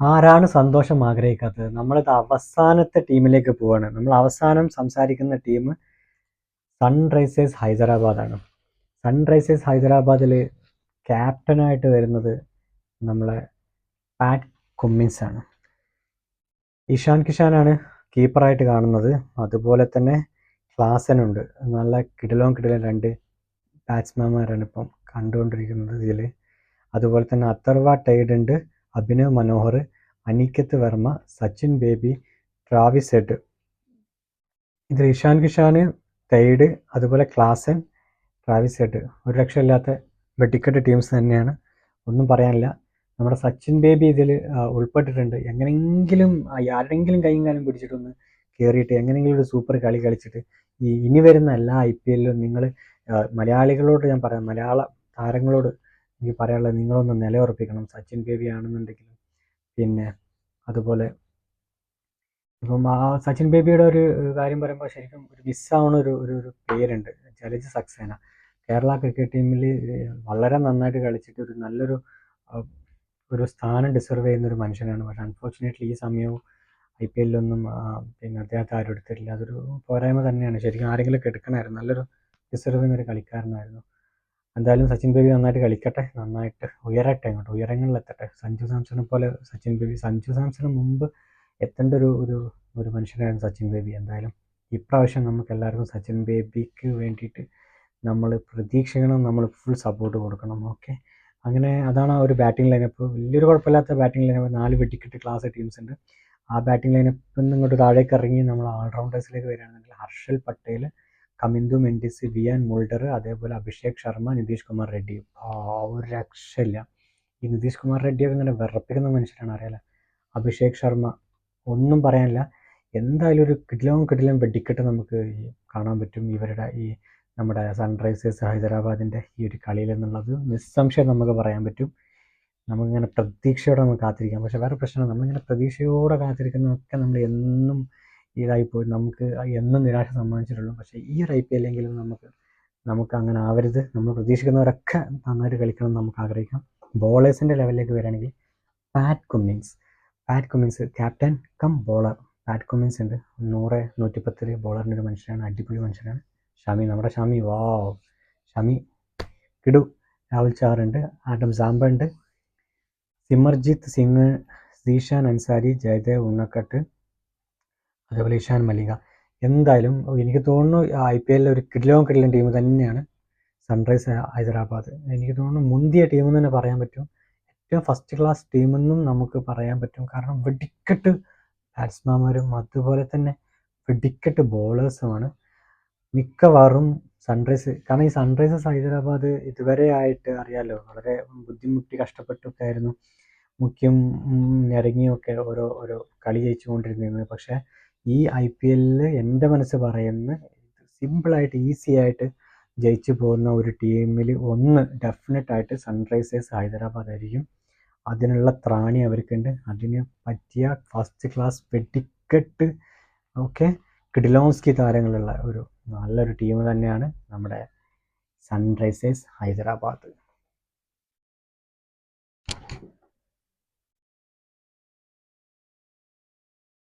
ആരാണ് സന്തോഷം ആഗ്രഹിക്കാത്തത്? നമ്മളിത് അവസാനത്തെ ടീമിലേക്ക് പോവാണ്. നമ്മൾ അവസാനം സംസാരിക്കുന്ന ടീം സൺറൈസേഴ്സ് ഹൈദരാബാദാണ്. സൺറൈസേഴ്സ് ഹൈദരാബാദിൽ ക്യാപ്റ്റനായിട്ട് വരുന്നത് നമ്മളെ പാറ്റ് കുമ്മിൻസ് ആണ് ഇഷാൻ കിഷാനാണ് കീപ്പറായിട്ട് കാണുന്നത്. അതുപോലെ തന്നെ ക്ലാസനുണ്ട്. നല്ല കിടലോം കിടിലം രണ്ട് ബാറ്റ്സ്മാൻമാരാണ് ഇപ്പം കണ്ടുകൊണ്ടിരിക്കുന്നത് ഇതിൽ അതുപോലെ തന്നെ അത്തർവ ടൈഡ് ഉണ്ട് അഭിനവ് മനോഹർ അനിക്കത്ത് വർമ്മ സച്ചിൻ ബേബി ട്രാവിസ് ഹെഡ്. ഇതിൽ ഇഷാൻ കിഷാൻ തൈഡ് അതുപോലെ ക്ലാസൻ ട്രാവിസ് ഹെഡ്. ഒരു രക്ഷമില്ലാത്ത വെട്ടിക്കെട്ട് ടീംസ് തന്നെയാണ്. ഒന്നും പറയാനില്ല. നമ്മുടെ സച്ചിൻ ബേബി ഇതിൽ ഉൾപ്പെട്ടിട്ടുണ്ട്. എങ്ങനെയെങ്കിലും ആരുടെങ്കിലും കൈയും കാലം പിടിച്ചിട്ടൊന്ന് കയറിയിട്ട് എങ്ങനെയെങ്കിലും ഒരു സൂപ്പർ കളി കളിച്ചിട്ട് ഈ ഇനി വരുന്ന എല്ലാ ഐ പി എല്ലിലും നിങ്ങൾ മലയാളികളോട് ഞാൻ പറയാം. മലയാള താരങ്ങളോട് എനിക്ക് പറയാനുള്ളത് നിങ്ങളൊന്ന് നിലയുറപ്പിക്കണം. സച്ചിൻ ബേബി ആണെന്നുണ്ടെങ്കിലും പിന്നെ അതുപോലെ ഇപ്പം ആ സച്ചിൻ ബേബിയുടെ ഒരു കാര്യം പറയുമ്പോൾ ശരിക്കും ഒരു മിസ്സാവുന്ന ഒരു ഒരു ഒരു പേരുണ്ട്. ജലജ് സക്സേന. കേരള ക്രിക്കറ്റ് ടീമിൽ വളരെ നന്നായിട്ട് കളിച്ചിട്ട് ഒരു നല്ലൊരു ഒരു സ്ഥാനം ഡിസർവ് ചെയ്യുന്ന ഒരു മനുഷ്യനാണ്. പക്ഷെ അൺഫോർച്ചുനേറ്റ്ലി ഈ സമയവും ഐ പി എല്ലൊന്നും പിന്നെ അദ്ദേഹത്തെ ആരും എടുത്തിട്ടില്ല. അതൊരു പോരായ്മ തന്നെയാണ്. ശരിക്കും ആരെങ്കിലും എടുക്കണമായിരുന്നു. നല്ലൊരു ഡിസർവ് ചെയ്യുന്ന ഒരു കളിക്കാരനായിരുന്നു. എന്തായാലും സച്ചിൻ ബേബി നന്നായിട്ട് കളിക്കട്ടെ. നന്നായിട്ട് ഉയരട്ടെ അങ്ങോട്ട്. ഉയരങ്ങളിലെത്തട്ടെ. സഞ്ജു സാംസണെ പോലെ സച്ചിൻ ബേബി. സഞ്ജു സാംസണ് മുമ്പ് എത്തേണ്ട ഒരു ഒരു ഒരു മനുഷ്യനായിരുന്നു സച്ചിൻ ബേബി. എന്തായാലും ഇപ്രാവശ്യം നമുക്ക് എല്ലാവർക്കും സച്ചിൻ ബേബിക്ക് വേണ്ടിയിട്ട് നമ്മൾ പ്രതീക്ഷിക്കണം. നമ്മൾ ഫുൾ സപ്പോർട്ട് കൊടുക്കണം. ഓക്കെ അങ്ങനെ അതാണ് ആ ഒരു ബാറ്റിംഗ് ലൈനപ്പ് വലിയൊരു കുഴപ്പമില്ലാത്ത ബാറ്റിംഗ് ലൈനപ്പ് നാല് വെട്ടിക്കിട്ട് ക്ലാസ് ടീംസ് ഉണ്ട്. ആ ബാറ്റിംഗ് ലൈനപ്പിൽ നിന്ന് ഇങ്ങോട്ട് താഴേക്ക് ഇറങ്ങി നമ്മൾ ഓൾറൗണ്ടേഴ്സിലേക്ക് വരികയാണെന്നുണ്ടെങ്കിൽ ഹർഷൽ പട്ടേൽ കമിന്ദു മെൻഡിസ് വിയാൻ മോൾഡർ അതേപോലെ അഭിഷേക് ശർമ്മ നിതീഷ് കുമാർ റെഡ്ഡി. ആ ഒരു രക്ഷയില്ല ഈ നിതീഷ് കുമാർ റെഡ്ഡിയൊക്കെ ഇങ്ങനെ വിറപ്പിക്കുന്ന മനുഷ്യരാണ് അറിയാലോ. അഭിഷേക് ശർമ്മ ഒന്നും പറയാനില്ല. എന്തായാലും ഒരു കിടിലവും കിടിലും വെടിക്കെട്ട് നമുക്ക് കാണാൻ പറ്റും. ഇവരുടെ ഈ നമ്മുടെ സൺറൈസേഴ്സ് ഹൈദരാബാദിന്റെ ഈ ഒരു കളിയിൽ എന്നുള്ളത് നിസ്സംശയം നമുക്ക് പറയാൻ പറ്റും. നമുക്കിങ്ങനെ പ്രതീക്ഷയോടെ നമുക്ക് കാത്തിരിക്കാം. പക്ഷേ വേറെ പ്രശ്നമാണ് നമ്മളിങ്ങനെ പ്രതീക്ഷയോടെ കാത്തിരിക്കുന്നതൊക്കെ നമ്മൾ എന്നും ഇതായിപ്പോയി നമുക്ക് എന്നും നിരാശ സമ്മാനിച്ചിട്ടുള്ളൂ. പക്ഷേ ഈ ഒരു ഐ പി എല്ലെങ്കിലും നമുക്ക് നമുക്ക് അങ്ങനെ ആവരുത്. നമ്മൾ പ്രതീക്ഷിക്കുന്നവരൊക്കെ നന്നായിട്ട് കളിക്കണം എന്ന് നമുക്ക് ആഗ്രഹിക്കാം. ബോളേഴ്സിന്റെ ലെവലിലേക്ക് വരികയാണെങ്കിൽ Pat Cummins Pat Cummins captain cum bowler Pat Cummins ഉണ്ട്. നൂറ് നൂറ്റിപ്പത്തിൽ ബോളറിന്റെ ഒരു മനുഷ്യനാണ്. അടിപൊളി മനുഷ്യനാണ്. ഷമി നമ്മുടെ ഷമി. വാ ഷമി കിടു. രാഹുൽ ചാർ ഉണ്ട്. ആഡം സാമ്പ ഉണ്ട്. സിമർജിത്ത് സിംഗ് സീഷാൻ അൻസാരി ജയദേവ് ഉണ്ണക്കട്ട്. അതേപോലെ ഇഷാൻ മല്ലിക എന്തായാലും എനിക്ക് തോന്നുന്നു ഐ പി എല്ലിൽ ഒരു കിടിലവും കിടിലൻ ടീം തന്നെയാണ് സൺറൈസ് ഹൈദരാബാദ്. എനിക്ക് തോന്നുന്നു മുന്തിയ ടീം എന്ന് തന്നെ പറയാൻ പറ്റും. ഏറ്റവും ഫസ്റ്റ് ക്ലാസ് ടീമെന്നും നമുക്ക് പറയാൻ പറ്റും. കാരണം വെടിക്കെട്ട് ബാറ്റ്സ്മാൻമാരും അതുപോലെ തന്നെ വെടിക്കെട്ട് ബോളേഴ്സുമാണ് മിക്കവാറും സൺറൈസ് കാരണം ഈ സൺറൈസേഴ്സ് ഹൈദരാബാദ് ഇതുവരെ ആയിട്ട് അറിയാലോ വളരെ ബുദ്ധിമുട്ടി കഷ്ടപ്പെട്ടൊക്കെ ആയിരുന്നു മുഖ്യം ഞരങ്ങിയൊക്കെ ഓരോ ഓരോ കളി ജയിച്ചുകൊണ്ടിരുന്നത്. പക്ഷേ ഈ ഐ പി എല്ലിൽ എന്റെ മനസ്സ് പറയുന്ന സിമ്പിളായിട്ട് ഈസി ആയിട്ട് ജയിച്ചു പോകുന്ന ഒരു ടീമിൽ ഒന്ന് ഡെഫിനറ്റ് ആയിട്ട് സൺറൈസേഴ്സ് ഹൈദരാബാദ് ആയിരിക്കും. അതിനുള്ള ത്രാണി അവർക്കുണ്ട്. അതിന് പറ്റിയ ഫസ്റ്റ് ക്ലാസ് വെടിക്കെട്ട് ഓക്കെ കിഡിലോസ്കി താരങ്ങളുള്ള ഒരു നല്ലൊരു ടീം തന്നെയാണ് നമ്മുടെ സൺറൈസേഴ്സ് ഹൈദരാബാദ്.